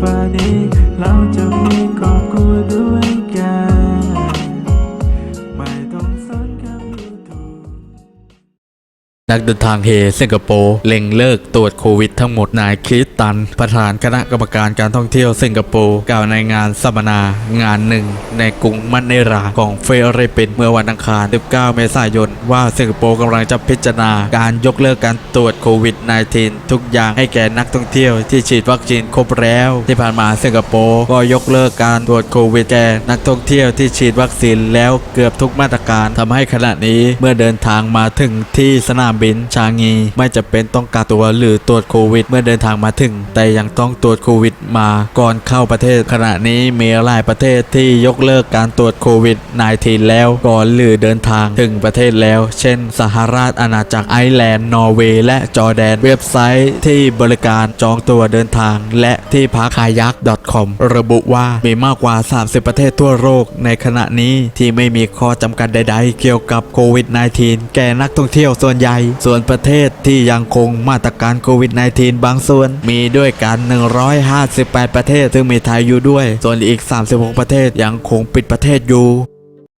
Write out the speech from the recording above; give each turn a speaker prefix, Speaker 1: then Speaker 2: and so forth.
Speaker 1: ฟ้านี้เราจะมี นักเดินทางเฮสิงคโปร์เล็งเลิกตรวจโควิดทั้งหมดนายคริสตัน ประธานคณะกรรมการการท่องเที่ยวสิงคโปร์กล่าวในงานสัมมนางานหนึ่ง ในกรุงมะเนราของเฟริปินส์เมื่อวันอังคาร 19 เมษายน ว่าสิงคโปร์กำลังจะพิจารณาการยกเลิกการตรวจโควิด -19 ทุกอย่างให้แก่นักท่องเที่ยวที่ฉีดวัคซีนครบแล้ว ที่ผ่านมาสิงคโปร์ก็ยกเลิกการตรวจโควิดแก่นักท่องเที่ยวที่ฉีดวัคซีนแล้วเกือบทุกมาตรการทำให้ขณะนี้เมื่อเดินทางมาถึงที่สนามบินชางงี ไม่จะเป็นต้องกักตัวหรือตรวจโควิด เมื่อเดินทางมาถึง แต่ยังต้องตรวจโควิดมาก่อนเข้าประเทศ ขณะนี้มีหลายประเทศที่ยกเลิกการตรวจโควิด -19 แล้วก่อนหรือเดินทางถึงประเทศแล้ว เช่น สหราชอาณาจักรไอร์แลนด์นอร์เวย์และจอร์แดน เว็บไซต์ที่บริการจองตัวเดินทาง และที่พักคายัก .com ระบุว่ามีมากกว่า 30 ประเทศทั่วโลกในขณะนี้ที่ไม่มีข้อจำกัดใด ๆ เกี่ยวกับโควิด -19 แก่นักท่องเที่ยวส่วนใหญ่ส่วนประเทศที่ยังคงมาตรการโควิด -19 บางส่วน มีด้วยกัน 158 ประเทศซึ่งมีไทยอยู่ด้วย ส่วนอีก 36 ประเทศยังคงปิดประเทศอยู่